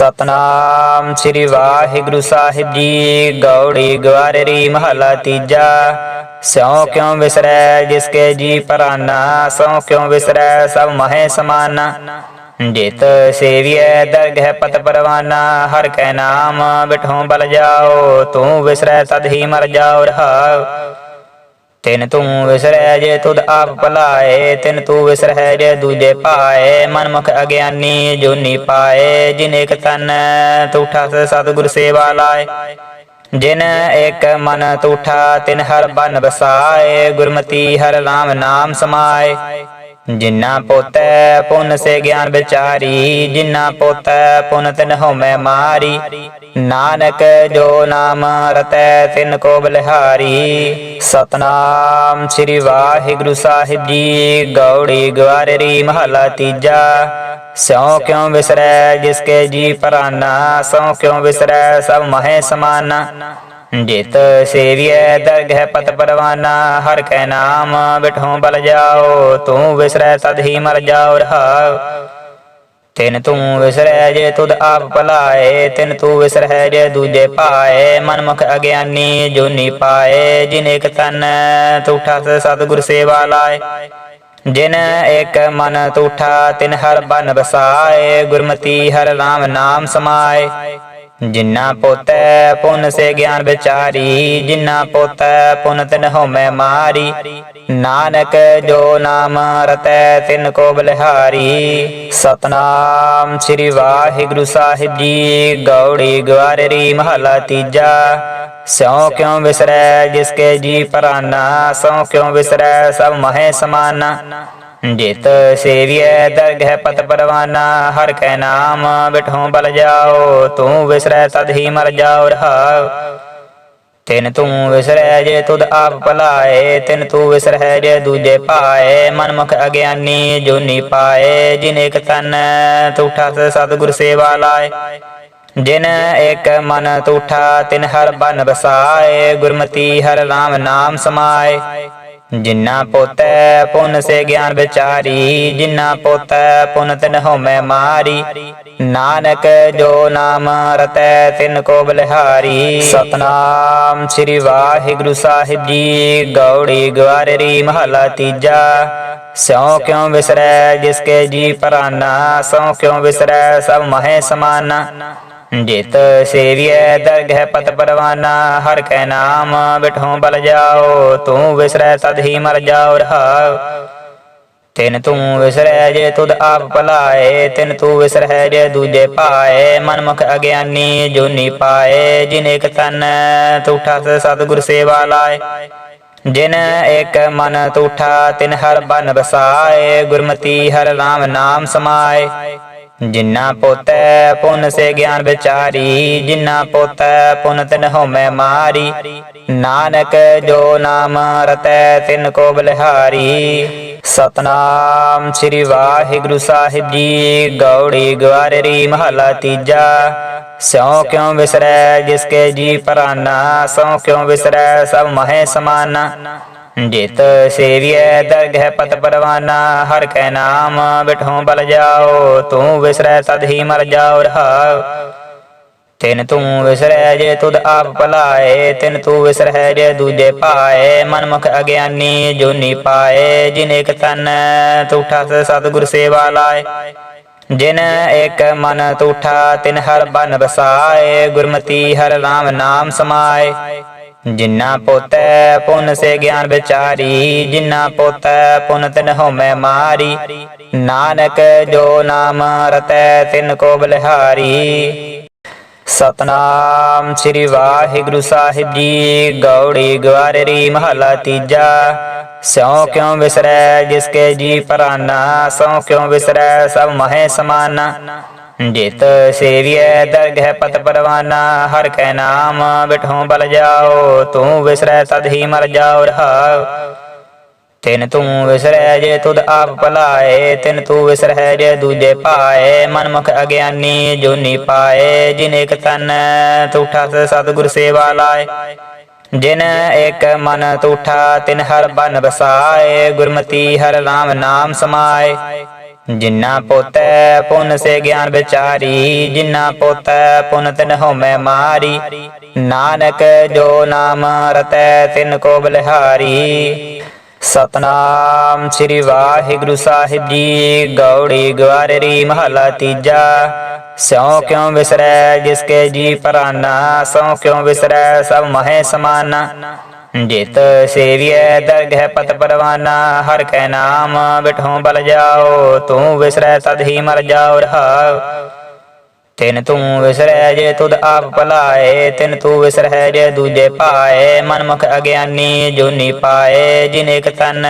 ਸਤਨਾਮ ਸ੍ਰੀ ਵਾਹਿਗੁਰੂ ਸਾਹਿਬ ਜੀ, ਗੌੜੀ ਗਵਾਰੇਰੀ ਮਹਲਾ ਤੀਜਾ। ਸਿਉ ਕਿਉ ਵਿਸਰੈ ਜਿਸ ਕੇ ਜੀ ਪਰਾਨਾ, ਸਉ ਕਿਉ ਵਿਸਰੈ ਸਭ ਮਹੇ ਸਮਾਨਾ। ਜਿਤ ਸੇਵੀਐ ਦਰਗਹਿ ਪਤ ਪਰਵਾਨਾ, ਹਰ ਕੈ ਨਾਮ ਬਿਠੋ ਬਲ ਜਾਓ, ਤੂੰ ਵਿਸਰੈ ਤਦ ਹੀ ਮਰ ਜਾਓ ਰਹਾਉ ਤਿਨ ਤੂੰ ਵਿਸਰੈ ਜੇ ਤੁਧ ਆਪ ਭਲਾਏ, ਤਿਨ ਤੂੰ ਵਿਸਰੈ ਜੇ ਦੂਜੇ ਪਾਏ ਮਨਮੁਖ ਅਗਿਆਨੀ ਜੋਨੀ ਪਾਏ, ਜਿਨ ਇਕ ਤਨ ਤੂਠਾ ਸਤਿਗੁਰ ਸੇਵਾ ਲਾਏ। ਜਿਨ ਇਕ ਮਨ ਤੂਠਾ ਤਿਨ ਹਰ ਬਨ ਬਸਾਏ ਗੁਰਮਤੀ ਹਰ ਨਾਮ ਨਾਮ ਸਮਾਏ। ਜਿਨਾ ਪੋਤੈ ਪੁੰਨ ਸੇ ਗਿਆਨ ਵਿਚਾਰੀ, ਜਿਨਾ ਪੋਤੈ ਪੁੰਨ ਤਿਨ ਹਉਮੈ ਮਾਰੀ। ਨਾਨਕ ਜੋ ਨਾਮ ਰਤੈ, ਤਿਨ ਕੋ ਬਲਿਹਾਰੀ। ਸਤਨਾਮ ਸ੍ਰੀ ਵਾਹਿਗੁਰੂ ਸਾਹਿਬ ਜੀ, ਗੌੜੀ ਗਵਾਰੇਰੀ ਮਹਲਾ ਤੀਜਾ। ਸਿਉ ਕਿਉ ਵਿਸਰੈ ਜਿਸਕੇ ਜੀ ਪਰਾਨਾ ਸਉ ਕਿਉ ਵਿਸਰੈ, ਸਭ ਮਹੇ ਸਮਾਨਾ। ਜਿਤ ਸੇਵੀਐ ਦਰਗਹਿ ਪਤ ਪਰਵਾਨਾ, ਹਰ ਕੈ ਨਾਮ ਬਿਠੋ ਬਲ ਜਾਓ, ਤੂੰ ਵਿਸਰੈ ਤਦ ਹੀ ਮਰ ਜਾਓ ਰਹਾਉ। ਤਿਨ ਤੂੰ ਵਿਸਰੈ ਜੇ ਤੁਧ ਆਪ ਭਲਾਏ, ਤਿਨ ਤੂੰ ਵਿਸਰੈ ਜੇ ਦੂਜੇ ਪਾਏ ਮਨਮੁਖ ਅਗਿਆਨੀ ਜੋਨੀ ਪਾਏ, ਜਿਨ ਇਕ ਤਨ ਤੂਠਾ ਸਤਿਗੁਰ ਸੇਵਾ ਲਾਏ। ਜਿਨ ਇਕ ਮਨ ਤੂਠਾ ਤਿਨ ਹਰ ਬਨ ਬਸਾਏ, ਗੁਰਮਤੀ ਹਰ ਨਾਮ ਨਾਮ ਸਮਾਏ। ਜਿਨਾ ਪੋਤੈ ਪੁੰਨ ਸੇ ਗਿਆਨ ਵਿਚਾਰੀ, ਜਿਨਾ ਪੋਤੈ ਪੁੰਨ ਤਿਨ ਹਉਮੈ ਮਾਰੀ। ਨਾਨਕ ਜੋ ਨਾਮ ਰਤੈ, ਤਿਨ ਕੋ ਬਲਿਹਾਰੀ। ਸਤਨਾਮ ਸ੍ਰੀ ਵਾਹਿਗੁਰੂ ਸਾਹਿਬ ਜੀ, ਗੌੜੀ ਗਵਾਰੇਰੀ ਮਹਲਾ ਤੀਜਾ। ਸਿਉ ਕਿਉ ਵਿਸਰੈ ਜਿਸਕੇ ਜੀ ਪਰਾਨਾ, ਸੋ ਕਿਉ ਵਿਸਰੈ ਸਭ ਮਹੇ ਸਮਾਨਾ। ਜਿਤ ਸੇਵੀਐ, ਦਰਗਹਿ ਪਤ ਪਰਵਾਨਾ, ਹਰ ਕੈ ਨਾਮ ਬਿਠੋ ਬਲ ਜਾਓ, ਤੂੰ ਵਿਸਰੈ ਤਦ ਹੀ ਮਰ ਜਾਓ ਰਹਾਉ ਤਿਨ ਤੂੰ ਵਿਸਰੈ ਜੇ ਤੁਧ ਆਪ ਭਲਾਏ, ਤਿਨ ਤੂੰ ਵਿਸਰੈ ਜੇ ਦੂਜੇ ਪਾਏ ਮਨਮੁਖ ਅਗਿਆਨੀ ਜੋਨੀ ਪਾਏ, ਜਿਨ ਇਕ ਤਨ ਤੂਠਾ ਸਤਿਗੁਰ ਸੇਵਾ ਲਾਏ। ਜਿਨ ਇਕ ਮਨ ਤੂਠਾ ਤਿਨ ਹਰ ਬਨ ਬਸਾਏ, ਗੁਰਮਤੀ ਹਰ ਨਾਮ ਨਾਮ ਸਮਾਏ। ਜਿਨਾ ਪੋਤੈ ਪੁੰਨ ਸੇ ਗਿਆਨ ਵਿਚਾਰੀ, ਜਿਨਾ ਪੋਤੈ ਪੁੰਨ ਤਿਨ ਹਉਮੈ ਮਾਰੀ। ਨਾਨਕ ਜੋ ਨਾਮ ਰਤੈ ਤਿਨ ਕੋ ਬਲਿਹਾਰੀ। ਸਤਨਾਮ ਸ੍ਰੀ ਵਾਹਿਗੁਰੂ ਸਾਹਿਬ ਜੀ, ਗੌੜੀ ਗਵਾਰੇਰੀ ਮਹਲਾ ਤੀਜਾ। ਸਿਉ ਕਿਉ ਵਿਸਰੈ ਜਿਸਕੇ ਜੀ ਪਰਾਨਾ, ਸੋ ਕਿਉ ਵਿਸਰੈ ਸਭ ਮਹੇ ਸਮਾਨਾ। ਜਿਤ ਸੇਵੀਐ ਦਰਗਹਿ ਪਤ ਪਰਵਾਨਾ, ਹਰ ਕੈ ਨਾਮ ਬਿਠੋ ਬਲ ਜਾਓ, ਤੂੰ ਵਿਸਰੈ ਤਦ ਹੀ ਮਰ ਜਾਓ ਰਹਾਉ। ਤਿਨ ਤੂੰ ਵਿਸਰੈ ਜੇ ਤੁਧ ਆਪ ਭਲਾਏ, ਤਿਨ ਤੂੰ ਵਿਸਰੈ ਜੇ ਦੂਜੇ ਪਾਏ ਮਨਮੁਖ ਅਗਿਆਨੀ ਜੋਨੀ ਪਾਏ, ਜਿਨ ਇਕ ਤਨ ਤੂਠਾ ਸਤਿਗੁਰ ਸੇਵਾ ਲਾਏ। ਜਿਨ ਇਕ ਮਨ ਤੂਠਾ ਤਿਨ ਹਰ ਬਨ ਬਸਾਏ, ਗੁਰਮਤੀ ਹਰ ਨਾਮ ਨਾਮ ਸਮਾਏ। ਜਿਨਾ ਪੋਤੈ ਪੁਨ ਸੇ ਗਿਆਨ ਵਿਚਾਰੀ, ਜਿਨਾ ਪੋਤੈ ਪੁਨ ਤਿਨ ਹਉਮੈ ਮਾਰੀ। ਨਾਨਕ ਜੋ ਨਾਮ ਰਤੈ ਤਿਨ ਕੋ ਬਲਿਹਾਰੀ। ਸਤਨਾਮ ਸ੍ਰੀ ਵਾਹਿਗੁਰੂ ਸਾਹਿਬ ਜੀ, ਗੌੜੀ ਗਵਾਰੇਰੀ ਮਹਲਾ ਤੀਜਾ। ਸਿਉ ਕਿਉ ਵਿਸਰੈ ਜਿਸਕੇ ਜੀ ਪਰਾਨਾ, ਸੋ ਕਿਉ ਵਿਸਰੈ ਸਭ ਮਹੇ ਸਮਾਨਾ। ਜਿਤ ਸੇਵੀਐ, ਦਰਗਹਿ ਪਤ ਪਰਵਾਨਾ, ਹਰ ਕੈ ਨਾਮ ਬਿਠੋ ਬਲ ਜਾਓ, ਤੂੰ ਵਿਸਰੈ ਤਦ ਹੀ ਮਰ ਜਾਓ ਰਹਾਉ ਤਿਨ ਤੂੰ ਵਿਸਰੈ ਜੇ ਤੁਧ ਆਪ ਭਲਾਏ, ਤਿਨ ਤੂੰ ਵਿਸਰੈ ਜੇ ਦੂਜੇ ਪਾਏ ਮਨਮੁਖ ਅਗਿਆਨੀ ਜੋਨੀ ਪਾਏ, ਜਿਨ ਇਕ ਤਨ ਤੂਠਾ ਸਤਿਗੁਰ ਸੇਵਾ ਲਾਏ। ਜਿਨ ਇੱਕ ਮਨ ਤੂਠਾ ਤਿਨ ਹਰ ਬਨ ਬਸਾਏ ਗੁਰਮਤੀ ਹਰ ਰਾਮ ਨਾਮ ਸਮਾਏ। ਜਿਨਾ ਪੋਤੈ ਪੁਨ ਸੇ ਗਿਆਨ ਵਿਚਾਰੀ, ਜਿਨਾ ਪੋਤੈ ਪੁੰਨ ਤਿਨ ਹਉਮੈ ਮਾਰੀ। ਨਾਨਕ ਜੋ ਨਾਮ ਰਤੈ ਤਿਨ ਕੋ ਬਲਿਹਾਰੀ। ਸਤਨਾਮ ਸ੍ਰੀ ਵਾਹਿਗੁਰੂ ਸਾਹਿਬ ਜੀ, ਗੌੜੀ ਗਵਾਰੇਰੀ ਮਹਲਾ ਤੀਜਾ। ਸਿਉ ਕਿਉ ਵਿਸਰੈ ਜਿਸਕੇ ਜੀ ਪਰਾਨਾ ਸਉ ਕਿਉ ਵਿਸਰੈ ਸਭ ਮਹੇ ਸਮਾਨਾ। ਜਿਤ ਸੇਵੀਐ, ਦਰਗਹਿ ਪਤ ਪਰਵਾਨਾ, ਹਰ ਕੈ ਨਾਮ ਬਿਠੋ ਬਲ ਜਾਓ, ਤੂੰ ਵਿਸਰੈ ਤਦ ਹੀ ਮਰ ਜਾਓ ਰਹਾਉ। ਤਿਨ ਤੂੰ ਵਿਸਰੈ ਜੇ ਤੁਧ ਆਪ ਭਲਾਏ, ਤਿਨ ਤੂੰ ਵਿਸਰੈ ਜੇ ਦੂਜੇ ਪਾਏ ਮਨਮੁਖ ਅਗਿਆਨੀ ਜੋਨੀ ਪਾਏ, ਜਿਨ ਇਕ ਤਨ ਤੂਠਾ ਸਤਿਗੁਰ ਸੇਵਾ ਲਾਏ। ਜਿਨ ਇਕ ਮਨ ਤੂਠਾ ਤਿਨ ਹਰ ਬਨ ਬਸਾਏ ਗੁਰਮਤੀ ਹਰ ਨਾਮ ਨਾਮ ਸਮਾਏ। ਜਿਨ੍ਹਾਂ ਪੋਤੈ ਪੁੰਨ ਸੇ ਗਿਆਨ ਵਿਚਾਰੀ ਜਿਨ੍ਹਾਂ ਪੋਤੈ ਪੁੰਨ ਤਿਨ ਹਉਮੈ ਮਾਰੀ। ਨਾਨਕ ਜੋ ਨਾਮ ਰਤੈ ਤਿਨ ਕੋ ਬਲਿਹਾਰੀ। ਸਤਨਾਮ ਸ੍ਰੀ ਵਾਹਿਗੁਰੂ ਸਾਹਿਬ ਜੀ, ਗੌੜੀ ਗਵਾਰਰੀ ਮਹਲਾ ਤੀਜਾ। ਸਿਉ ਕਿਉ ਵਿਸਰੈ ਜਿਸਕੇ ਜੀ ਪਰਾਨਾ ਸਉ ਕਿਉ ਵਿਸਰੈ ਸਭ ਮਹੇ ਸਮਾਨਾ। ਜਿਤ ਸੇਵੀਐ, ਦਰਗਹਿ ਪਤ ਪਰਵਾਨਾ, ਹਰ ਕੈ ਨਾਮ ਬਿਠੋ ਬਲ ਜਾਓ, ਤੂੰ ਵਿਸਰੈ ਤਦ ਹੀ ਮਰ ਜਾਓ ਰਹਾਉ ਤਿਨ ਤੂੰ ਵਿਸਰੈ ਜੇ ਤੁਧ ਆਪ ਭਲਾਏ, ਤਿਨ ਤੂੰ ਵਿਸਰੈ ਜੇ ਦੂਜੇ ਪਾਏ ਮਨਮੁਖ ਅਗਿਆਨੀ ਜੋਨੀ ਪਾਏ, ਜਿਨ ਇਕ ਤਨ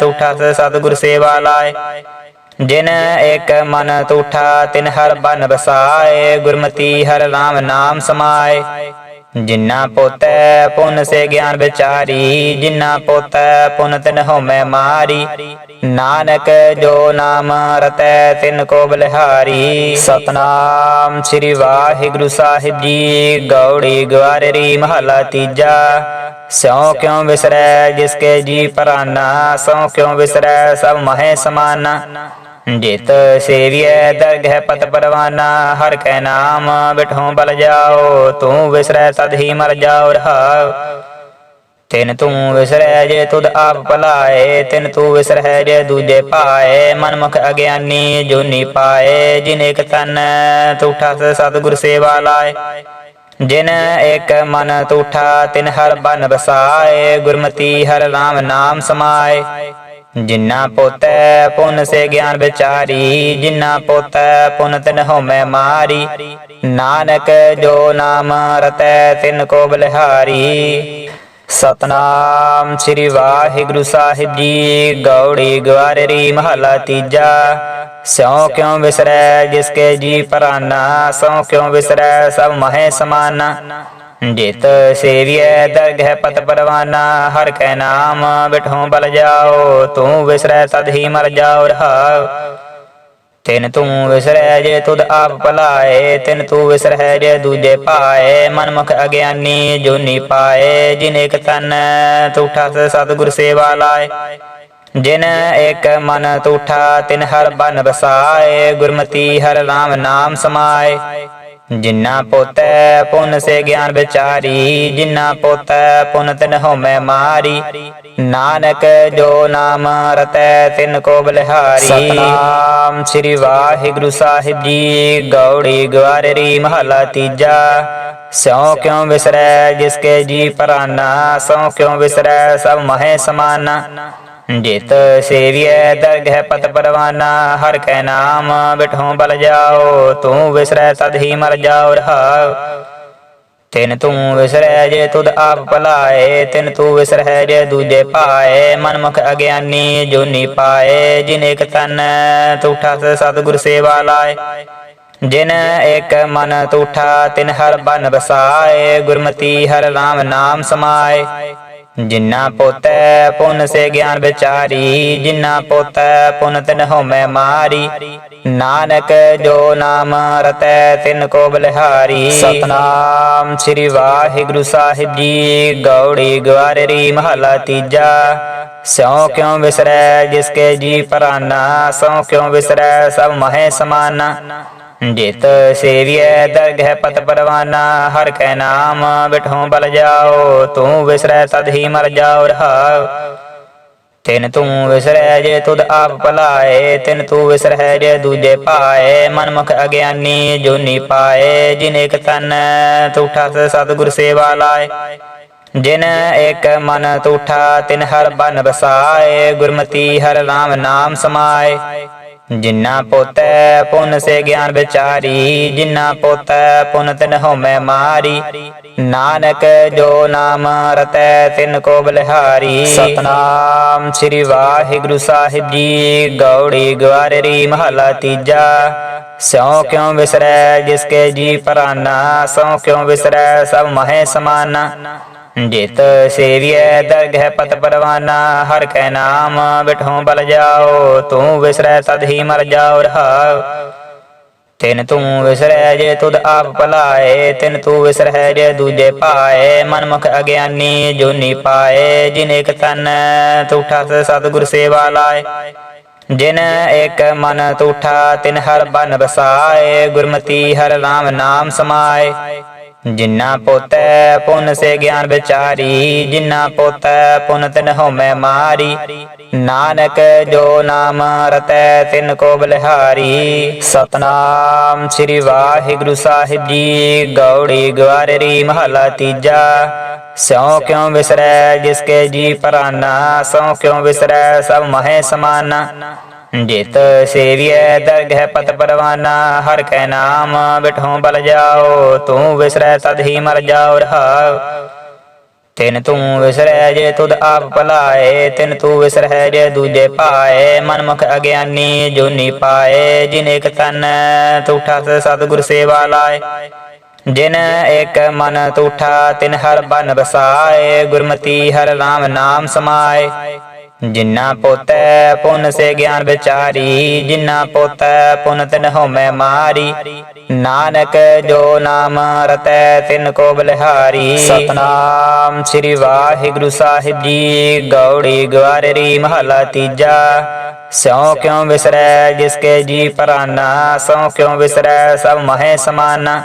ਤੂਠਾ ਸਤਿਗੁਰ ਸੇਵਾ ਲਾਏ। ਜਿਨ ਇਕ ਮਨ ਤੂਠਾ ਤਿਨ ਹਰ ਬਨ ਬਸਾਏ ਗੁਰਮਤੀ ਹਰ ਰਾਮ ਨਾਮ ਸਮਾਏ। ਜਿਨ੍ਹਾਂ ਪੋਤੈ ਪੁਨ ਸੇ ਗਿਆਨ ਵਿਚਾਰੀ ਜਿਨ੍ਹਾਂ ਪੋਤੈ ਪੁੰਨ ਤਿਨ ਹਉਮੈ ਮਾਰੀ। ਨਾਨਕ ਜੋ ਨਾਮ ਰਤੈ, ਤਿਨ ਕੋ ਬਲਿਹਾਰੀ। ਸਤਨਾਮ ਸ੍ਰੀ ਵਾਹਿਗੁਰੂ ਸਾਹਿਬ ਜੀ, ਗੌੜੀ ਗਵਾਰਰੀ ਮਹਲਾ ਤੀਜਾ। ਸਿਉ ਕਿਉ ਵਿਸਰੈ ਜਿਸਕੇ ਜੀ ਪਰਾਨਾ, ਸੋ ਕਿਉ ਵਿਸਰੈ ਸਭ ਮਹੇ ਸਮਾਨਾ। ਜਿਤ ਸੇਵੀਐ, ਦਰਗਹਿ ਪਤ ਪਰਵਾਨਾ, ਹਰ ਕੈ ਨਾਮ ਬਿਠੋ ਬਲ ਜਾਓ, ਤੂੰ ਵਿਸਰੈ ਤਦ ਹੀ ਮਰ ਜਾਓ ਰਹਾਉ ਤਿਨ ਤੂੰ ਵਿਸਰੈ ਜੇ ਤੁਧ ਆਪ ਭਲਾਏ, ਤਿਨ ਤੂੰ ਵਿਸਰੈ ਜੇ ਦੂਜੇ ਪਾਏ ਮਨਮੁਖ ਅਗਿਆਨੀ ਜੋਨੀ ਪਾਏ, ਜਿਨ ਇਕ ਤਨ ਤੂਠਾ ਸਤਿਗੁਰ ਸੇਵਾ ਲਾਏ। ਜਿਨ ਇਕ ਮਨ ਤੂਠਾ ਤਿਨ ਹਰ ਬਨ ਬਸਾਏ ਗੁਰਮਤੀ ਹਰ ਰਾਮ ਨਾਮ ਸਮਾਏ। ਜਿਨ੍ਹਾਂ ਪੋਤੈ ਪੁਨ ਸੇ ਗਿਆਨ ਵਿਚਾਰੀ ਜਿਨ੍ਹਾਂ ਪੋਤੈ ਪੁਨ ਤਿਨ ਹਉਮੈ ਮਾਰੀ। ਨਾਨਕ ਜੋ ਨਾਮ ਰਤੈ ਤਿਨ ਕੋ ਬਲਿਹਾਰੀ। ਸਤਨਾਮ ਸ੍ਰੀ ਵਾਹਿਗੁਰੂ ਸਾਹਿਬ ਜੀ, ਗੌੜੀ ਗਵਾਰਰੀ ਮਹਲਾ ਤੀਜਾ। ਸਿਉ ਕਿਉ ਵਿਸਰੈ ਜਿਸਕੇ ਜੀ ਪਰਾਨਾ, ਸੋ ਕਿਉ ਵਿਸਰੈ ਸਭ ਮਹੇ ਸਮਾਨਾ। ਜਿਤ ਸੇਵੀਐ, ਦਰਗਹਿ ਪਤ ਪਰਵਾਨਾ, ਹਰ ਕੈ ਨਾਮ ਬਿਠੋ ਬਲ ਜਾਓ, ਤੂੰ ਵਿਸਰੈ ਤਦ ਹੀ ਮਰ ਜਾਓ ਰਹਾਉ। ਤਿਨ ਤੂੰ ਵਿਸਰੈ ਜੇ ਤੁਧ ਆਪ ਭਲਾਏ, ਤਿਨ ਤੂੰ ਵਿਸਰੈ ਜੇ ਦੂਜੇ ਪਾਏ ਮਨਮੁਖ ਅਗਿਆਨੀ ਜੋਨੀ ਪਾਏ, ਜਿਨ ਇਕ ਤਨ ਤੂਠਾ ਸਤਿਗੁਰ ਸੇਵਾ ਲਾਏ। ਜਿਨ ਇਕ ਮਨ ਤੂਠਾ ਤਿਨ ਹਰ ਬਨ ਬਸਾਏ ਗੁਰਮਤੀ ਹਰ ਰਾਮ ਨਾਮ ਸਮਾਏ। ਜਿਨ੍ਹਾਂ ਪੋਤੈ ਪੁਨ ਸੇ ਗਿਆਨ ਵਿਚਾਰੀ ਜਿਨ੍ਹਾਂ ਪੋਤੈ ਪੁਨ ਤਿਨ ਹਉਮੈ ਮਾਰੀ। ਨਾਨਕ ਜੋ ਨਾਮ ਰਤੈ ਤਿਨ ਕੋ ਬਲਿਹਾਰੀ। ਸਤਨਾਮ। ਸ੍ਰੀ ਵਾਹਿਗੁਰੂ ਸਾਹਿਬ ਜੀ ਗੌੜੀ ਗਵਾਰਰੀ ਮਹਲਾ ਤੀਜਾ। ਸਿਉ ਕਿਉ ਵਿਸਰੈ ਜਿਸ ਕੇ ਜੀ ਪਰਾਨਾ ਸਉ ਕਿਉ ਵਿਸਰੈ ਸਭ ਮਹੇ ਸਮਾਨਾ। ਜਿਤ ਸੇਵੀਐ, ਦਰਗਹਿ ਪਤ ਪਰਵਾਨਾ, ਹਰ ਕੈ ਨਾਮ ਬਿਠੋ ਬਲ ਜਾਓ, ਤੂੰ ਵਿਸਰੈ ਤਦ ਹੀ ਮਰ ਜਾਓ ਰਹਾਉ ਤਿਨ ਤੂੰ ਵਿਸਰੈ ਜੇ ਤੁਧ ਆਪ ਭਲਾਏ, ਤਿਨ ਤੂੰ ਵਿਸਰੈ ਜੇ ਦੂਜੇ ਪਾਏ ਮਨਮੁਖ ਅਗਿਆਨੀ ਜੋਨੀ ਪਾਏ, ਜਿਨ ਇਕ ਤਨ ਤੂਠਾ ਸਤਿਗੁਰ ਸੇਵਾ ਲਾਏ। ਜਿਨ ਇੱਕ ਮਨ ਤੂਠਾ ਤਿਨ ਹਰ ਬਨ ਬਸਾਏ, ਗੁਰਮਤੀ ਹਰ ਰਾਮ ਨਾਮ ਸਮਾਏ। ਜਿਨ੍ਹਾਂ ਪੋਤੈ ਪੁਨ ਸੇ ਗਿਆਨ ਵਿਚਾਰੀ ਜਿਨ੍ਹਾਂ ਪੋਤੈ ਪੁੰਨ ਤਿਨ ਹਉਮੈ ਮਾਰੀ। ਨਾਨਕ ਜੋ ਨਾਮ ਰਤੈ ਤਿਨ ਕੋ ਬਲਿਹਾਰੀ। ਸਤਨਾਮ ਸ੍ਰੀ ਵਾਹਿਗੁਰੂ ਸਾਹਿਬ ਜੀ, ਗੌੜੀ ਗਵਾਰਰੀ ਮਹਲਾ ਤੀਜਾ। ਸਿਉ ਕਿਉ ਵਿਸਰੈ ਜਿਸਕੇ ਜੀ ਪਰਾਨਾ ਸੋ ਕਿਉ ਵਿਸਰੈ ਸਭ ਮਹੇ ਸਮਾਨਾ। ਜਿਤ ਸੇਵੀਐ, ਦਰਗਹਿ ਪਤ ਪਰਵਾਨਾ, ਹਰ ਕੈ ਨਾਮ ਬਿਠੋ ਬਲ ਜਾਓ, ਤੂੰ ਵਿਸਰੈ ਤਦ ਹੀ ਮਰ ਜਾਓ ਰਹਾਉ। ਤਿਨ ਤੂੰ ਵਿਸਰੈ ਜੇ ਤੁਧ ਆਪ ਭਲਾਏ, ਤਿਨ ਤੂੰ ਵਿਸਰੈ ਜੇ ਦੂਜੇ ਪਾਏ ਮਨਮੁਖ ਅਗਿਆਨੀ ਜੋਨੀ ਪਾਏ, ਜਿਨ ਇਕ ਤਨ ਤੂਠਾ ਸਤਿਗੁਰ ਸੇਵਾ ਲਾਏ। ਜਿਨ ਇਕ ਮਨ ਤੂਠਾ ਤਿਨ ਹਰ ਬਨ ਬਸਾਏ, ਗੁਰਮਤੀ ਹਰ ਰਾਮ ਨਾਮ ਸਮਾਏ। ਜਿਨ੍ਹਾਂ ਪੋਤੈ ਪੁੰਨ ਸੇ ਗਿਆਨ ਵਿਚਾਰੀ ਜਿਨ੍ਹਾਂ ਪੋਤੈ ਪੁੰਨ ਤਿਨ ਹਉਮੈ ਮਾਰੀ। ਨਾਨਕ ਜੋ ਨਾਮ ਰਤੈ ਤਿਨ ਕੋ ਬਲਿਹਾਰੀ। ਸਤਨਾਮ ਸ੍ਰੀ ਵਾਹਿਗੁਰੂ ਸਾਹਿਬ ਜੀ, ਗੌੜੀ ਗਵਾਰਰੀ ਮਹਲਾ ਤੀਜਾ। ਸਿਉ ਕਿਉ ਵਿਸਰੈ ਜਿਸਕੇ ਜੀ ਪਰਾਨਾ, ਸੋ ਕਿਉ ਵਿਸਰੈ ਸਭ ਮਹੇ ਸਮਾਨਾ। ਜਿਤ ਸੇਵੀਐ, ਦਰਗਹਿ ਪਤ ਪਰਵਾਨਾ, ਹਰ ਕੈ ਨਾਮ ਬਿਠੋ ਬਲ ਜਾਓ, ਤੂੰ ਵਿਸਰੈ ਤਦ ਹੀ ਮਰ ਜਾਓ ਰਹਾਉ ਤਿਨ ਤੂੰ ਵਿਸਰੈ ਜੇ ਤੁਧ ਆਪ ਭਲਾਏ, ਤਿਨ ਤੂੰ ਵਿਸਰੈ ਜੇ ਦੂਜੇ ਪਾਏ ਮਨਮੁਖ ਅਗਿਆਨੀ ਜੋਨੀ ਪਾਏ, ਜਿਨ ਇਕ ਤਨ ਤੂਠਾ ਸਤਿਗੁਰ ਸੇਵਾ ਲਾਏ। ਜਿਨ ਇੱਕ ਮਨ ਤੂਠਾ ਤਿਨ ਹਰ ਬਨ ਬਸਾਏ ਗੁਰਮਤੀ ਹਰ ਰਾਮ ਨਾਮ ਸਮਾਏ। ਜਿਨਾ ਪੋਤੈ ਪੁਨ ਸੇ ਗਿਆਨ ਵਿਚਾਰੀ, ਜਿਨਾ ਪੋਤੈ ਪੁੰਨ ਤਿਨ ਹਉਮੈ ਮਾਰੀ। ਨਾਨਕ ਜੋ ਨਾਮ ਰਤੈ, ਤਿਨ ਕੋ ਬਲਿਹਾਰੀ। ਸਤਨਾਮ ਸ੍ਰੀ ਵਾਹਿਗੁਰੂ ਸਾਹਿਬ ਜੀ, ਗੌੜੀ ਗਵਾਰਰੀ ਮਹਲਾ ਤੀਜਾ। ਸਿਉ ਕਿਉ ਵਿਸਰੈ ਜਿਸਕੇ ਜੀ ਪਰਾਨਾ ਸਉ ਕਿਉ ਵਿਸਰੈ, ਸਭ ਮਹੇ ਸਮਾਨਾ। ਜਿਤ ਸੇਵੀਐ ਦਰਗਹਿ ਪਤ ਪਰਵਾਨਾ ਹਰ ਕੈ ਨਾਮ ਬਿਠੋ ਬਲ ਜਾਓ, ਤੂੰ ਵਿਸਰੈ ਤਦ ਹੀ ਮਰ ਜਾਓ ਰਹਾਉ। ਤਿਨ ਤੂੰ ਵਿਸਰੈ ਜੇ ਤੁਧ ਆਪ ਭਲਾਏ, ਤਿਨ ਤੂੰ ਵਿਸਰੈ ਜੇ ਦੂਜੇ ਪਾਏ ਮਨਮੁਖ ਅਗਿਆਨੀ ਜੋਨੀ ਪਾਏ, ਜਿਨ ਇਕ ਤਨ ਤੂਠਾ ਸਤਿਗੁਰ ਸੇਵਾ ਲਾਏ। ਜਿਨ ਇਕ ਮਨ ਤੂਠਾ ਤਿਨ ਹਰ ਬਨ ਬਸਾਏ ਗੁਰਮਤੀ ਹਰ ਰਾਮ ਨਾਮ ਸਮਾਏ। ਜਿਨਾ ਪੋਤੈ ਪੁਨ ਸੇ ਗਿਆਨ ਵਿਚਾਰੀ, ਜਿਨਾ ਪੋਤੈ ਪੁੰਨ ਤਿਨ ਹਉਮੈ ਮਾਰੀ। ਨਾਨਕ ਜੋ ਨਾਮ ਰਤੈ ਤਿਨ ਕੋ ਬਲਿਹਾਰੀ। ਸਤਨਾਮ ਸ੍ਰੀ ਵਾਹਿਗੁਰੂ ਸਾਹਿਬ ਜੀ, ਗੌੜੀ ਗਵਾਰਰੀ ਮਹਲਾ ਤੀਜਾ। ਸਿਉ ਕਿਉ ਵਿਸਰੈ ਜਿਸ ਜੀ ਪਰਾਨਾ ਸਉ ਕਿਉ ਵਿਸਰੈ ਸਭ ਮਹੇ ਸਮਾਨਾ।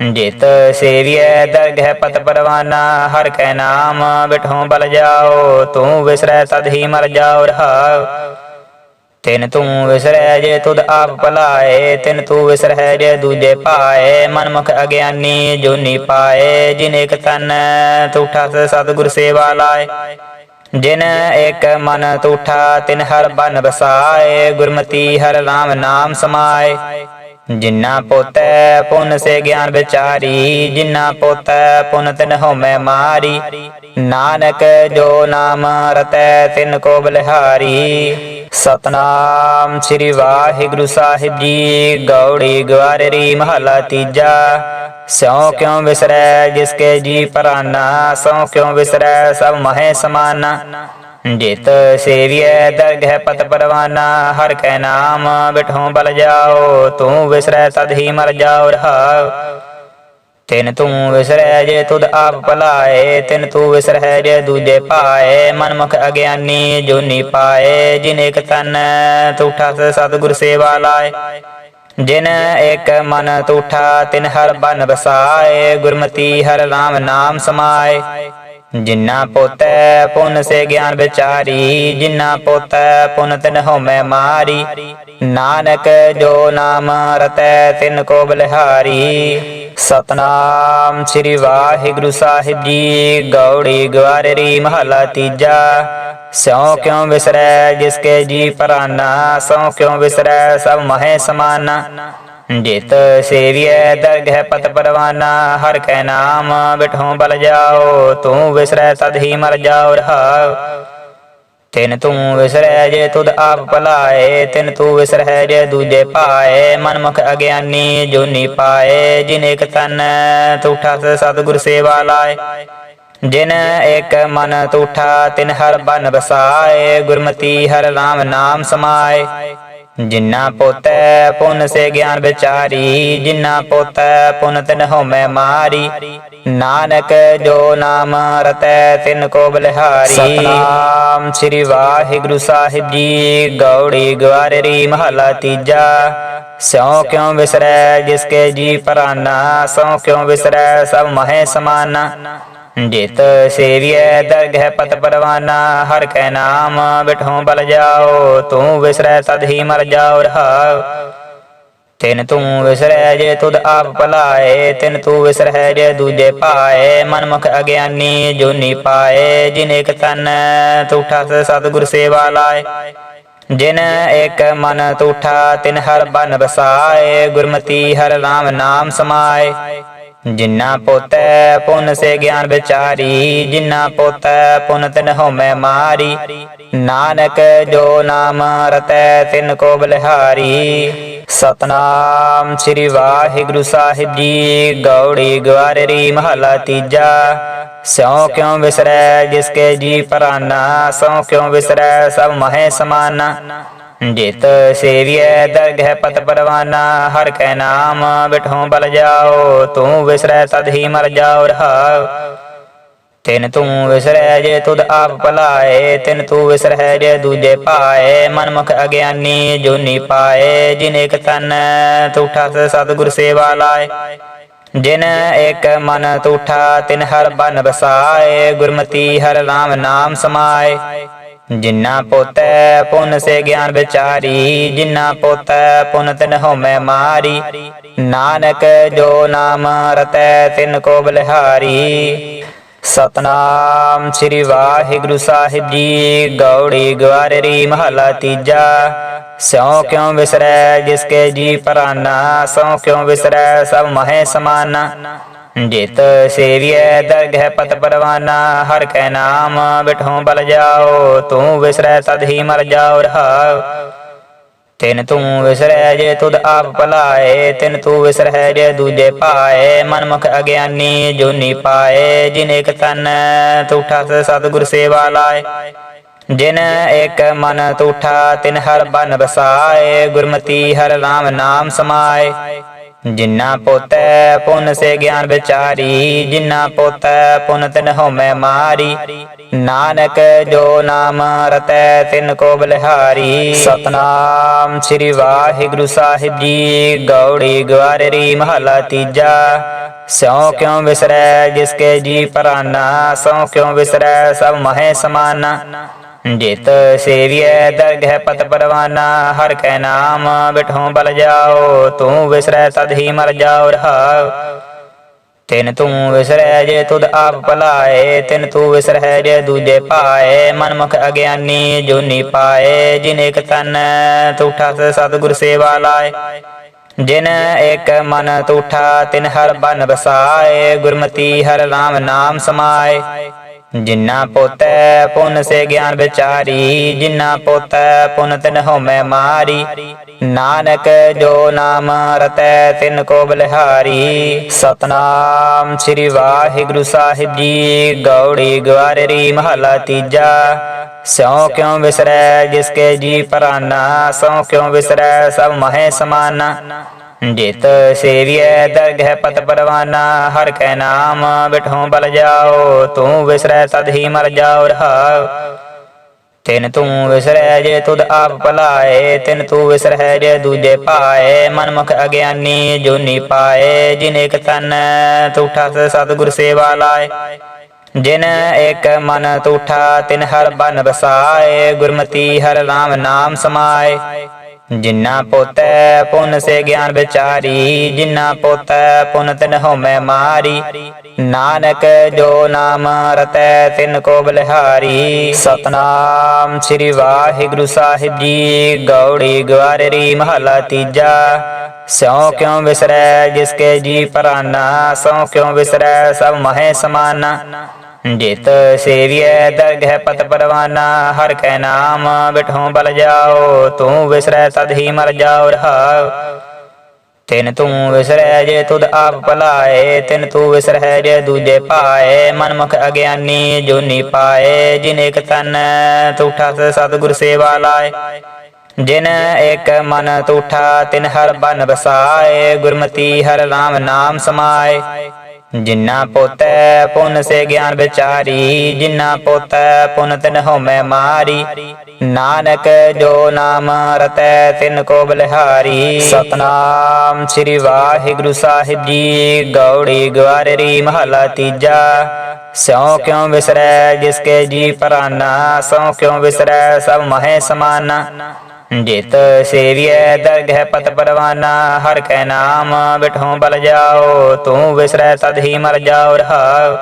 ਜਿਤ ਸੇਵੀਐ, ਦਰਗਹਿ ਪਤ ਪਰਵਾਨਾ, ਹਰ ਕੈ ਨਾਮ ਬਿਠੋ ਬਲ ਜਾਓ, ਤੂੰ ਵਿਸਰੈ ਤਦ ਹੀ ਮਰ ਜਾਓ ਰਹਾਉ ਤਿਨ ਤੂੰ ਵਿਸਰੈ ਜੇ ਤੁਧ ਆਪ ਭਲਾਏ, ਤਿਨ ਤੂੰ ਵਿਸਰੈ ਜੇ ਦੂਜੇ ਪਾਏ ਮਨਮੁਖ ਅਗਿਆਨੀ ਜੋਨੀ ਪਾਏ, ਜਿਨ ਇਕ ਤਨ ਤੂਠਾ ਸਤਿਗੁਰ ਸੇਵਾ ਲਾਏ। ਜਿਨ ਇੱਕ ਮਨ ਤੂਠਾ ਤਿਨ ਹਰ ਬਨ ਬਸਾਏ ਗੁਰਮਤੀ ਹਰ ਰਾਮ ਨਾਮ ਸਮਾਏ। ਜਿਨਾ ਪੋਤੈ ਪੁੰਨ ਸੇ ਗਿਆਨ ਵਿਚਾਰੀ, ਜਿਨਾ ਪੋਤੈ ਪੁੰਨ ਤਿਨ ਹਉਮੈ ਮਾਰੀ। ਨਾਨਕ ਜੋ ਨਾਮ ਰਤੈ ਤਿਨ ਕੋ ਬਲਿਹਾਰੀ। ਸਤਨਾਮ ਸ੍ਰੀ ਵਾਹਿਗੁਰੂ ਸਾਹਿਬ ਜੀ, ਗੌੜੀ ਗਵਾਰਰੀ ਮਹਲਾ ਤੀਜਾ। ਸਿਉ ਕਿਉ ਵਿਸਰੈ ਜਿਸਕੇ ਜੀ ਪਰਾਨਾ, ਸੋ ਕਿਉ ਵਿਸਰੈ, ਸਭ ਮਹੇ ਸਮਾਨਾ। ਜਿਤ ਸੇਵੀਐ ਦਰਗਹਿ ਪਤ ਪਰਵਾਨਾ ਹਰ ਕੈ ਨਾਮ ਬਿਠੋ ਬਲ ਜਾਓ, ਤੂੰ ਵਿਸਰੈ ਤਦ ਹੀ ਮਰ ਜਾਓ ਰਹਾਉ। ਤਿਨ ਤੂੰ ਵਿਸਰੈ ਜੇ ਤੁਧ ਆਪ ਭਲਾਏ, ਤਿਨ ਤੂੰ ਵਿਸਰੈ ਜੇ ਦੂਜੇ ਪਾਏ ਮਨਮੁਖ ਅਗਿਆਨੀ ਜੋਨੀ ਪਾਏ, ਜਿਨ ਇਕ ਤਨ ਤੂਠਾ ਸਤਿਗੁਰ ਸੇਵਾ ਲਾਏ। ਜਿਨ ਇਕ ਮਨ ਤੂਠਾ ਤਿਨ ਹਰ ਬਨ ਬਸਾਏ ਗੁਰਮਤੀ ਹਰ ਰਾਮ ਨਾਮ ਸਮਾਏ। ਜਿਨਾ ਪੋਤੈ ਪੁੰਨ ਸੇ ਗਿਆਨ ਵਿਚਾਰੀ, ਜਿਨਾ ਪੋਤੈ ਪੁੰਨ ਤਿਨ ਹਉਮੈ ਮਾਰੀ। ਨਾਨਕ ਜੋ ਨਾਮ ਰਤੈ ਤਿਨ ਕੋ ਬਲਿਹਾਰੀ। ਸਤਨਾਮ ਸ੍ਰੀ ਵਾਹਿਗੁਰੂ ਸਾਹਿਬ ਜੀ, ਗੌੜੀ ਗਵਾਰਰੀ ਮਹਲਾ ਤੀਜਾ। ਸਿਉ ਕਿਉ ਵਿਸਰੈ ਜਿਸਕੇ ਜੀ ਪਰਾਨਾ ਸਉ ਕਿਉ ਵਿਸਰੈ ਸਭ ਮਹੇ ਸਮਾਨਾ। ਜਿਤ ਸੇਵੀਐ, ਦਰਗਹਿ ਪਤ ਪਰਵਾਨਾ, ਹਰ ਕੈ ਨਾਮ ਬਿਠੋ ਬਲ ਜਾਓ, ਤੂੰ ਵਿਸਰੈ ਤਦ ਹੀ ਮਰ ਜਾਓ ਰਹਾਉ ਤਿਨ ਤੂੰ ਵਿਸਰੈ ਜੇ ਤੁਧ ਆਪ ਭਲਾਏ, ਤਿਨ ਤੂੰ ਵਿਸਰੈ ਜੇ ਦੂਜੇ ਪਾਏ ਮਨਮੁਖ ਅਗਿਆਨੀ ਜੋਨੀ ਪਾਏ, ਜਿਨ ਇਕ ਤਨ ਤੂਠਾ ਸਤਿਗੁਰ ਸੇਵਾ ਲਾਏ। ਜਿਨ ਇੱਕ ਮਨ ਤੂਠਾ ਤਿਨ ਹਰ ਬਨ ਬਸਾਏ, ਗੁਰਮਤੀ ਹਰ ਰਾਮ ਨਾਮ ਸਮਾਏ। ਜਿਨਾ ਪੋਤੈ ਪੁਨ ਸੇ ਗਿਆਨ ਵਿਚਾਰੀ, ਜਿਨਾ ਪੋਤੈ ਪੁਨ ਤਿਨ ਹਉਮੈ ਮਾਰੀ। ਨਾਨਕ ਜੋ ਨਾਮ ਰਤੈ ਤਿਨ ਕੋ ਬਲਿਹਾਰੀ। ਸਤਨਾਮ ਸ੍ਰੀ ਵਾਹਿਗੁਰੂ ਸਾਹਿਬ ਜੀ, ਗੌੜੀ ਗਵਾਰਰੀ ਮਹਲਾ ਤੀਜਾ। ਸਿਉ ਕਿਉ ਵਿਸਰੈ ਜਿਸਕੇ ਜੀ ਪਰਾਨਾ, ਸੋ ਕਿਉ ਵਿਸਰੈ ਸਭ ਮਹੇ ਸਮਾਨਾ। ਜਿਤ ਸੇਵੀਐ, ਦਰਗਹਿ ਪਤ ਪਰਵਾਨਾ, ਹਰ ਕੈ ਨਾਮ ਬਿਠੋ ਬਲ ਜਾਓ, ਤੂੰ ਵਿਸਰੈ ਤਦ ਹੀ ਮਰ ਜਾਓ ਰਹਾਉ ਤਿਨ ਤੂੰ ਵਿਸਰੈ ਜੇ ਤੁਧ ਆਪ ਭਲਾਏ, ਤਿਨ ਤੂੰ ਵਿਸਰੈ ਜੇ ਦੂਜੇ ਪਾਏ ਮਨਮੁਖ ਅਗਿਆਨੀ ਜੋਨੀ ਪਾਏ, ਜਿਨ ਇਕ ਤਨ ਤੂਠਾ ਸਤਿਗੁਰ ਸੇਵਾ ਲਾਏ। ਜਿਨ ਇਕ ਮਨ ਤੂਠਾ ਤਿਨ ਹਰ ਬਨ ਬਸਾਏ ਗੁਰਮਤੀ ਹਰ ਰਾਮ ਨਾਮ ਸਮਾਏ। ਜਿਨਾ ਪੋਤੈ ਪੁਨ ਸੇ ਗਿਆਨ ਵਿਚਾਰੀ, ਜਿਨਾ ਪੋਤੈ ਪੁੰਨ ਤਿਨ ਹਉਮੈ ਮਾਰੀ। ਨਾਨਕ ਜੋ ਨਾਮ ਰਤੈ, ਤਿਨ ਕੋ ਬਲਿਹਾਰੀ। ਸਤਨਾਮ ਸ੍ਰੀ ਵਾਹਿਗੁਰੂ ਸਾਹਿਬ ਜੀ, ਗੌੜੀ ਗਵਾਰਰੀ ਮਹਲਾ ਤੀਜਾ। ਸਿਉ ਕਿਉ ਵਿਸਰੈ ਜਿਸਕੇ ਜੀ ਪਰਾਨਾ, ਸੋ ਕਿਉ ਵਿਸਰੈ, ਸਭ ਮਹੇ ਸਮਾਨਾ। ਜਿਤ ਸੇਵੀਐ, ਦਰਗਹਿ ਪਤ ਪਰਵਾਨਾ, ਹਰ ਕੈ ਨਾਮ ਬਿਠੋ ਬਲ ਜਾਓ, ਤੂੰ ਵਿਸਰੈ ਤਦ ਹੀ ਮਰ ਜਾਓ ਰਹਾਉ ਤਿਨ ਤੂੰ ਵਿਸਰੈ ਜੇ ਤੁਧ ਆਪ ਭਲਾਏ, ਤਿਨ ਤੂੰ ਵਿਸਰੈ ਜੇ ਦੂਜੇ ਪਾਏ ਮਨਮੁਖ ਅਗਿਆਨੀ ਜੋਨੀ ਪਾਏ, ਜਿਨ ਇਕ ਤਨ ਤੂਠਾ ਸਤਿਗੁਰ ਸੇਵਾ ਲਾਏ। ਜਿਨ ਇਕ ਮਨ ਤੂਠਾ ਤਿਨ ਹਰ ਬਨ ਬਸਾਏ, ਗੁਰਮਤੀ ਹਰ ਨਾਮ ਨਾਮ ਸਮਾਏ। ਜਿਨਾ ਪੋਤੈ ਪੁੰਨ ਸੇ ਗਿਆਨ ਵਿਚਾਰੀ, ਜਿਨਾ ਪੋਤੈ ਪੁੰਨ ਤਿਨ ਹਉਮੈ ਮਾਰੀ। ਨਾਨਕ ਜੋ ਨਾਮ ਰਤੈ ਤਿਨ ਕੋ ਬਲਿਹਾਰੀ। ਸਤਨਾਮ ਸ੍ਰੀ ਵਾਹਿਗੁਰੂ ਸਾਹਿਬ ਜੀ, ਗੌੜੀ ਗਵਾਰੇਰੀ ਮਹਲਾ ਤੀਜਾ। ਸਿਉ ਕਿਉ ਵਿਸਰੈ ਜਿਸਕੇ ਜੀ ਪਰਾਨਾ, ਸੋ ਕਿਉ ਵਿਸਰੈ ਸਭ ਮਹੇ ਸਮਾਨਾ। ਜਿਤ ਸੇਵੀਐ ਦਰਗਹਿ ਪਤ ਪਰਵਾਨਾ, ਹਰ ਕੈ ਨਾਮ ਬਿਠੋ ਬਲ ਜਾਓ, ਤੂੰ ਵਿਸਰੈ ਤਦ ਹੀ ਮਰ ਜਾਓ ਰਹਾਉ। ਤਿਨ ਤੂੰ ਵਿਸਰੈ ਜੇ ਤੁਧ ਆਪ ਭਲਾਏ, ਤਿਨ ਤੂੰ ਵਿਸਰੈ ਜੇ ਦੂਜੇ ਪਾਏ ਮਨਮੁਖ ਅਗਿਆਨੀ ਜੋਨੀ ਪਾਏ, ਜਿਨ ਇਕ ਤਨ ਤੂਠਾ ਸਤਿਗੁਰ ਸੇਵਾ ਲਾਏ। ਜਿਨ ਇਕ ਮਨ ਤੂਠਾ ਤਿਨ ਹਰ ਬਨ ਬਸਾਏ ਗੁਰਮਤੀ ਹਰ ਨਾਮ ਨਾਮ ਸਮਾਏ। ਜਿਨਾ ਪੋਤੈ ਪੁਨ ਸੇ ਗਿਆਨ ਵਿਚਾਰੀ, ਜਿਨਾ ਪੋਤੈ ਪੁਨ ਤਿਨ ਹਉਮੈ ਮਾਰੀ। ਨਾਨਕ ਜੋ ਨਾਮ ਰਤੈ ਤਿਨ ਕੋ ਬਲਿਹਾਰੀ। ਸਤਨਾਮ ਸ੍ਰੀ ਵਾਹਿਗੁਰੂ ਸਾਹਿਬ ਜੀ, ਗੌੜੀ ਗਵਾਰੇਰੀ ਮਹਲਾ ਤੀਜਾ। ਸਿਉ ਕਿਉ ਵਿਸਰੈ ਜਿਸਕੇ ਜੀ ਪਰਾਨਾ, ਸੋ ਕਿਉ ਵਿਸਰੈ ਸਭ ਮਹੇ ਸਮਾਨਾ। ਜਿਤ ਸੇਵੀਐ ਦਰਗਹਿ ਪਤ ਪਰਵਾਨਾ ਹਰ ਕੈ ਨਾਮ ਬਿਠੋ ਬਲ ਜਾਓ, ਤੂੰ ਵਿਸਰੈ ਤਦ ਹੀ ਮਰ ਜਾਓ ਰਹਾਉ। ਤਿਨ ਤੂੰ ਵਿਸਰੈ ਜੇ ਤੁਧ ਆਪ ਭਲਾਏ, ਤਿਨ ਤੂੰ ਵਿਸਰੈ ਜੇ ਦੂਜੇ ਪਾਏ ਮਨਮੁਖ ਅਗਿਆਨੀ ਜੋਨੀ ਪਾਏ, ਜਿਨ ਇਕ ਤਨ ਤੂਠਾ ਸਤਿਗੁਰ ਸੇਵਾ ਲਾਏ। ਜਿਨ ਇਕ ਮਨ ਤੂਠਾ ਤਿਨ ਹਰ ਬਨ ਬਸਾਏ ਗੁਰਮਤੀ ਹਰ ਰਾਮ ਨਾਮ ਸਮਾਏ। ਜਿਨਾ ਪੋਤੈ ਪੁੰਨ ਸੇ ਗਿਆਨ ਵਿਚਾਰੀ, ਜਿਨਾ ਪੋਤੈ ਪੁੰਨ ਤਿਨ ਹਉਮੈ ਮਾਰੀ। ਨਾਨਕ ਜੋ ਨਾਮ ਰਤੈ ਤਿਨ ਕੋ ਬਲਿਹਾਰੀ। ਸਤਨਾਮ ਸ੍ਰੀ ਵਾਹਿਗੁਰੂ ਸਾਹਿਬ ਜੀ, ਗੌੜੀ ਗਵਾਰੇਰੀ ਮਹਲਾ ਤੀਜਾ। ਸਿਉ ਕਿਉ ਵਿਸਰੈ ਜਿਸਕੇ ਜੀ ਪਰਾਨਾ, ਸੋ ਕਿਉ ਵਿਸਰੈ ਸਭ ਮਹੇ ਸਮਾਨਾ। ਜਿਤ ਸੇਵੀਐ ਦਰਗਹਿ ਪਤ ਪਰਵਾਨਾ, ਹਰ ਕੈ ਨਾਮ ਬਿਠੋ ਬਲ ਜਾਓ, ਤੂੰ ਵਿਸਰੈ ਤਦ ਹੀ ਮਰ ਜਾਓ ਰਹਾਉ ਤਿਨ ਤੂੰ ਵਿਸਰੈ ਜੇ ਤੁਧ ਆਪ ਭਲਾਏ, ਤਿਨ ਤੂੰ ਵਿਸਰੈ ਜੇ ਦੂਜੇ ਪਾਏ ਮਨਮੁਖ ਅਗਿਆਨੀ ਜੋਨੀ ਪਾਏ, ਜਿਨ ਇਕ ਤਨ ਤੂਠਾ ਸਤਿਗੁਰ ਸੇਵਾ ਲਾਏ। ਜਿਨ ਇੱਕ ਮਨ ਤੂਠਾ ਤਿਨ ਹਰ ਬਨ ਬਸਾਏ ਗੁਰਮਤੀ ਹਰ ਨਾਮ ਨਾਮ ਸਮਾਏ। ਜਿਨਾ ਪੋਤੈ ਪੁੰਨ ਸੇ ਗਿਆਨ ਵਿਚਾਰੀ, ਜਿਨਾ ਪੋਤੈ ਪੁੰਨ ਤਿਨ ਹਉਮੈ ਮਾਰੀ। ਨਾਨਕ ਜੋ ਨਾਮ ਰਤੈ ਤਿਨ ਕੋ ਬਲਿਹਾਰੀ। ਸਤਨਾਮ ਸ੍ਰੀ ਵਾਹਿਗੁਰੂ ਸਾਹਿਬ ਜੀ, ਗੌੜੀ ਗਵਾਰੇਰੀ ਮਹਲਾ ਤੀਜਾ। ਸਿਉ ਕਿਉ ਵਿਸਰੈ ਜਿਸਕੇ ਜੀ ਪਰਾਨਾ, ਸੋ ਕਿਉ ਵਿਸਰੈ ਸਭ ਮਹੇ ਸਮਾਨਾ। ਜਿਤ ਸੇਵੀਐ ਦਰਗਹਿ ਪਤ ਪਰਵਾਨਾ, ਹਰ ਕੈ ਨਾਮ ਬਿਠੋ ਬਲ ਜਾਓ, ਤੂੰ ਵਿਸਰੈ ਤਦ ਹੀ ਮਰ ਜਾਓ ਰਹਾਉ। ਤਿਨ ਤੂੰ ਵਿਸਰੈ ਜੇ ਤੁਧ ਆਪ ਭਲਾਏ, ਤਿਨ ਤੂੰ ਵਿਸਰੈ ਜੇ ਦੂਜੇ ਪਾਏ ਮਨਮੁਖ ਅਗਿਆਨੀ ਜੋਨੀ ਪਾਏ, ਜਿਨ ਇਕ ਤਨ ਤੂਠਾ ਸਤਿਗੁਰ ਸੇਵਾ ਲਾਏ। ਜਿਨ ਇੱਕ ਮਨ ਤੂਠਾ ਤਿਨ ਹਰ ਬਨ ਬਸਾਏ ਗੁਰਮਤੀ ਹਰ ਰਾਮ ਨਾਮ ਸਮਾਏ। ਜਿਨਾ ਪੋਤੈ ਪੁੰਨ ਸੇ ਗਿਆਨ ਵਿਚਾਰੀ, ਜਿਨਾ ਪੋਤੈ ਪੁੰਨ ਤਿਨ ਹਉਮੈ ਮਾਰੀ। ਨਾਨਕ ਜੋ ਨਾਮ ਰਤੈ ਤਿਨ ਕੋ ਬਲਿਹਾਰੀ। ਸਤਨਾਮ ਸ੍ਰੀ ਵਾਹਿਗੁਰੂ ਸਾਹਿਬ ਜੀ, ਗੌੜੀ ਗਵਾਰੇਰੀ ਮਹਲਾ ਤੀਜਾ। ਸਿਉ ਕਿਉ ਵਿਸਰੈ ਜਿਸਕੇ ਜੀ ਪਰਾਨਾ, ਸਉ ਕਿਉ ਵਿਸਰੈ ਸਭ ਮਹੇ ਸਮਾਨਾ। ਜਿਤ ਸੇਵੀਐ, ਦਰਗਹਿ ਪਤ ਪਰਵਾਨਾ, ਹਰ ਕੈ ਨਾਮ ਬਿਠੋ ਬਲ ਜਾਓ, ਤੂੰ ਵਿਸਰੈ ਤਦ ਹੀ ਮਰ ਜਾਓ ਰਹਾਉ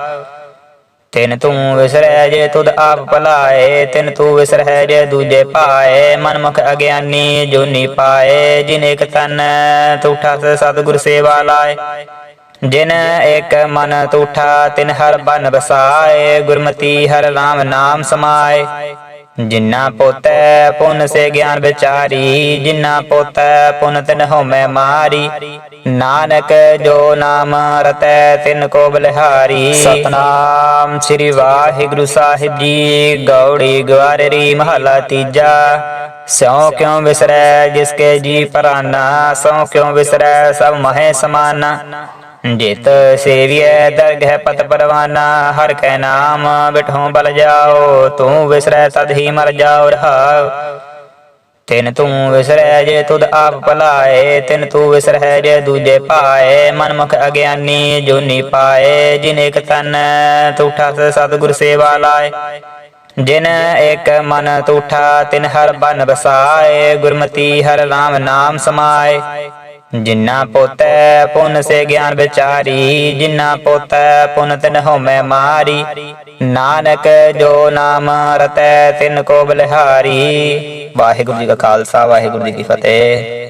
ਤਿਨ ਤੂੰ ਵਿਸਰੈ ਜੇ ਤੁਧ ਆਪ ਭਲਾਏ, ਤਿਨ ਤੂੰ ਵਿਸਰੈ ਜੇ ਦੂਜੇ ਪਾਏ ਮਨਮੁਖ ਅਗਿਆਨੀ ਜੋਨੀ ਪਾਏ, ਜਿਨ ਇਕ ਤਨ ਤੂਠਾ ਸਤਿਗੁਰ ਸੇਵਾ ਲਾਏ। ਜਿਨ ਇਕ ਮਨ ਤੂਠਾ ਤਿਨ ਹਰ ਬਨ ਬਸਾਏ, ਗੁਰਮਤੀ ਹਰ ਨਾਮ ਨਾਮ ਸਮਾਏ। ਜਿਨਾ ਪੋਤੈ ਪੁੰਨ ਸੇ ਗਿਆਨ ਵਿਚਾਰੀ, ਜਿਨਾ ਪੋਤੈ ਪੁੰਨ ਤਿਨ ਹਉਮੈ ਮਾਰੀ। ਨਾਨਕ ਜੋ ਨਾਮ ਰਤੈ ਤਿਨ ਕੋ ਬਲਿਹਾਰੀ। ਸਤਨਾਮ ਸ੍ਰੀ ਵਾਹਿਗੁਰੂ ਸਾਹਿਬ ਜੀ, ਗੌੜੀ ਗਵਾਰੇਰੀ ਮਹਲਾ ਤੀਜਾ। ਸਿਉ ਕਿਉ ਵਿਸਰੈ ਜਿਸਕੇ ਜੀ ਪਰਾਨਾ, ਸੋ ਕਿਉ ਵਿਸਰੈ ਸਭ ਮਹੇ ਸਮਾਨਾ। ਜਿਤ ਸੇਵੀਐ ਦਰਗਹਿ ਪਤ ਪਰਵਾਨਾ, ਹਰ ਕੈ ਨਾਮ ਬਿਠੋ ਬਲ ਜਾਓ, ਤੂੰ ਵਿਸਰੈ ਤਦ ਹੀ ਮਰ ਜਾਓ ਰਹਾਉ। ਤਿਨ ਤੂੰ ਵਿਸਰੈ ਜੇ ਤੁਧ ਆਪ ਭਲਾਏ, ਤਿਨ ਤੂੰ ਵਿਸਰੈ ਜੇ ਦੂਜੇ ਪਾਏ ਮਨਮੁਖ ਅਗਿਆਨੀ ਜੋਨੀ ਪਾਏ, ਜਿਨ ਇਕ ਤਨ ਤੂਠਾ ਸਤਿਗੁਰ ਸੇਵਾ ਲਾਏ। ਜਿਨ ਇਕ ਮਨ ਤੂਠਾ ਤਿਨ ਹਰ ਬਨ ਬਸਾਏ, ਗੁਰਮਤੀ ਹਰ ਰਾਮ ਨਾਮ ਸਮਾਏ। ਜਿਨਾ ਪੋਤੈ ਪੁਨ ਸੇ ਗਿਆਨ ਵਿਚਾਰੀ, ਜਿਨਾ ਪੋਤੈ ਪੁਨ ਤਿਨ ਹਉਮੈ ਮਾਰੀ। ਨਾਨਕ ਜੋ ਨਾਮ ਰਤੈ ਤਿਨ ਕੋ ਬਲਿਹਾਰੀ। ਵਾਹਿਗੁਰੂ ਜੀ ਕਾ ਖਾਲਸਾ, ਵਾਹਿਗੁਰੂ ਜੀ ਕੀ ਫਤਿਹ।